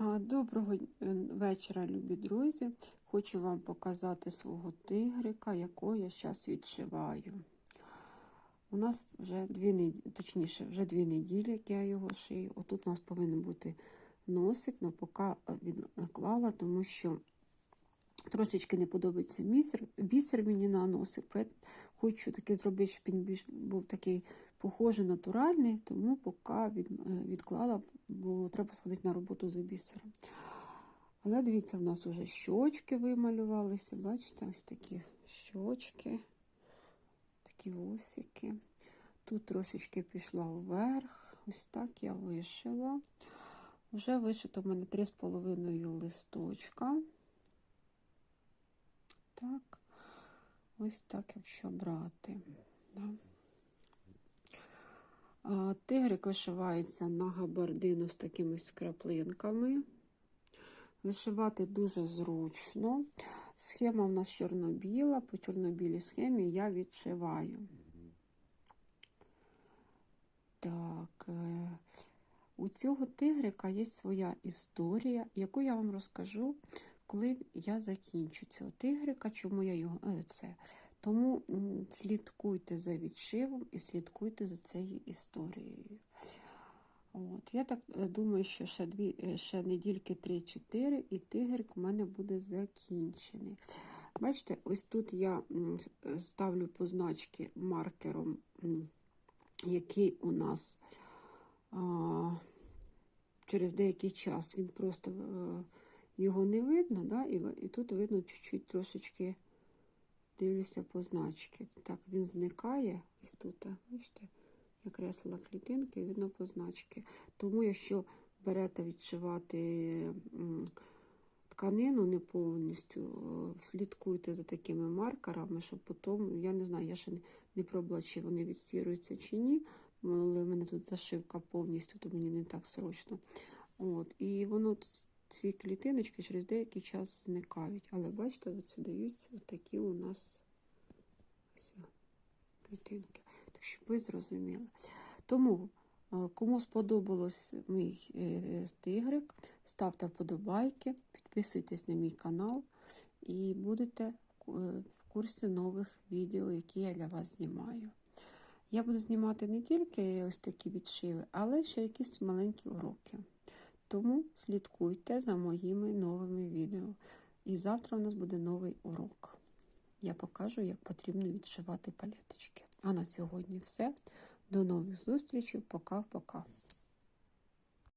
Доброго е, вечора, любі друзі. Хочу вам показати свого тигрика, якого я зараз відшиваю. У нас вже дві точніше, вже дві неділі, як я його шию. Отут у нас повинен бути носик, але поки відклала, тому що трошечки не подобається бісер, бісер мені на носик. Хочу таки зробити, щоб він більш був такий похожий, натуральний, тому поки від, е, відклала, бо треба сходити на роботу за бісером. Але дивіться, в нас вже щочки вималювалися. Бачите, ось такі щочки, такі вусики. Тут трошечки пішла вверх. Ось так я вишила. Вже вишито в мене 3,5 листочка. Так, ось так, якщо брати. Да. Тигрик вишивається на габардину з такими скраплинками. Вишивати дуже зручно. Схема в нас чорно-біла. По чорно-білій схемі я відшиваю. Так, е, у цього тигрика є своя історія, яку я вам розкажу, коли я закінчу цього тигрика, чому я його е, це. Тому слідкуйте за відшивом і слідкуйте за цією історією. От, я так е, думаю, що ще, дві, е, ще недільки 3-4 і тигрик у мене буде закінчений. Бачите, ось тут я ставлю позначки маркером, який у нас а, через деякий час він просто е, його не видно, да? і, і тут видно чуть-чуть трошечки дивлюся позначки. Так, він зникає ось тут, бачите, я креслила клітинки, видно позначки. Тому, якщо берете відшивати тканину не повністю, слідкуйте за такими маркерами, щоб потім, я не знаю, я ще не, пробувала, чи вони відстіруються чи ні. Але в мене тут зашивка повністю, то мені не так срочно. От, і воно ці клітиночки через деякий час зникають. Але бачите, оце даються такі у нас ось клітинки. Так щоб ви зрозуміли. Тому, е, кому сподобалось мій е, тигрик, ставте вподобайки, підписуйтесь на мій канал і будете е, в курсі нових відео, які я для вас знімаю. Я буду знімати не тільки ось такі відшиви, але ще якісь маленькі уроки. Тому слідкуйте за моїми новими відео. І завтра у нас буде новий урок. Я покажу, як потрібно відшивати палеточки. А на сьогодні все. До нових зустрічей. Пока-пока.